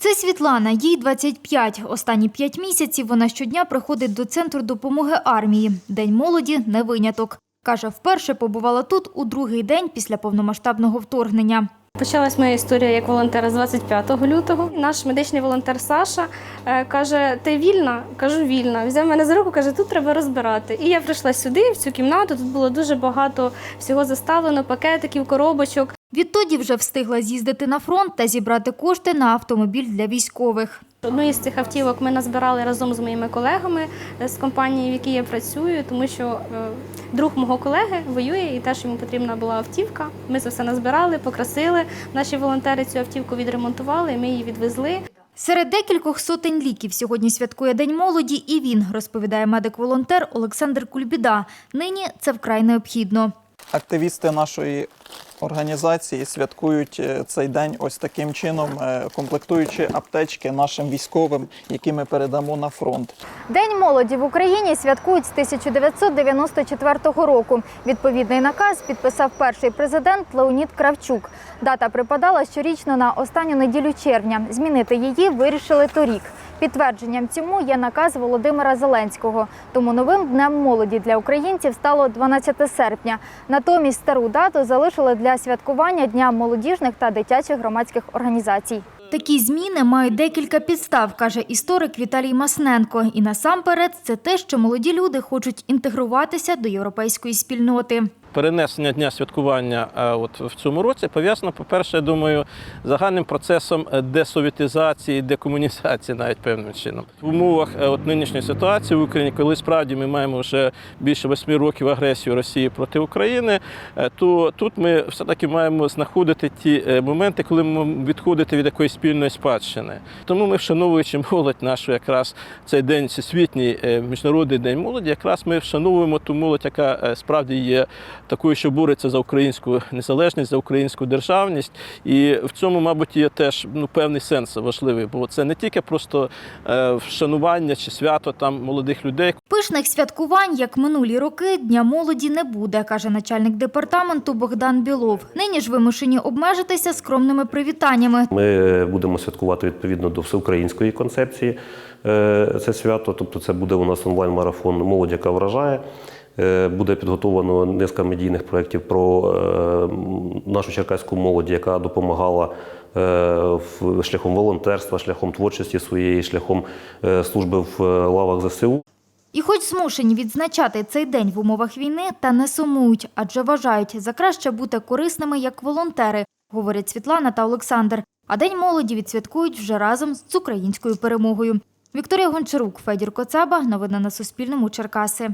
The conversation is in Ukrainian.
Це Світлана, їй 25. Останні п'ять місяців вона щодня приходить до центру допомоги армії. День молоді не виняток. Каже, вперше побувала тут у другий день після повномасштабного вторгнення. Почалась моя історія як волонтера з 25 лютого. Наш медичний волонтер Саша е, каже: Ти вільна? Кажу, вільна. Взяв мене за руку, каже, тут треба розбирати. І я прийшла сюди, в цю кімнату. Тут було дуже багато всього заставлено, пакетиків, коробочок. Відтоді вже встигла з'їздити на фронт та зібрати кошти на автомобіль для військових. Одну із цих автівок ми назбирали разом з моїми колегами е, з компанії, в якій я працюю, тому що е, друг мого колеги воює і теж йому потрібна була автівка. Ми це все назбирали, покрасили. Наші волонтери цю автівку відремонтували, ми її відвезли. Серед декількох сотень ліків сьогодні святкує День молоді і він, розповідає медик-волонтер Олександр Кульбіда. Нині це вкрай необхідно. Активісти нашої організації святкують е, цей день ось таким чином, е, комплектуючи аптечки нашим військовим, які ми передамо на фронт. День молоді в Україні святкують з 1994 року. Відповідний наказ підписав перший президент Леонід Кравчук. Дата припадала щорічно на останню неділю червня. Змінити її вирішили торік. Підтвердженням цьому є наказ Володимира Зеленського. Тому новим днем молоді для українців стало 12 серпня. Натомість стару дату залишили для святкування Дня молодіжних та дитячих громадських організацій. Такі зміни мають декілька підстав, каже історик Віталій Масненко. І насамперед це те, що молоді люди хочуть інтегруватися до європейської спільноти. Перенесення дня святкування е, от в цьому році пов'язано, по-перше, я думаю, загальним процесом е, десовітизації, декомунізації навіть певним чином. В умовах е, от нинішньої ситуації в Україні, коли справді ми маємо вже більше восьми років агресію Росії проти України, то тут ми все-таки маємо знаходити ті моменти, коли ми відходити від якоїсь спільної спадщини. Тому ми, вшановуючи молодь нашу, якраз цей день всесвітній міжнародний день молоді, якраз ми вшановуємо ту молодь, яка справді є такою, що бореться за українську незалежність, за українську державність. І в цьому, мабуть, є теж ну, певний сенс важливий, бо це не тільки просто е, вшанування чи свято там молодих людей. Пишних святкувань, як минулі роки, Дня молоді не буде, каже начальник департаменту Богдан Білов. Нині ж вимушені обмежитися скромними привітаннями. Ми будемо святкувати відповідно до всеукраїнської концепції е, це свято. Тобто, це буде у нас онлайн-марафон Молодь, яка вражає. Е, Буде підготовлено низка медійних проєктів про е, нашу черкаську молодь, яка допомагала е, шляхом волонтерства, шляхом творчості своєї, шляхом служби в лавах ЗСУ. І хоч змушені відзначати цей день в умовах війни, та не сумують, адже вважають за краще бути корисними як волонтери, говорять Світлана та Олександр. А День молоді відсвяткують вже разом з українською перемогою. Вікторія Гончарук, Федір Коцаба. Новини на Суспільному. Черкаси.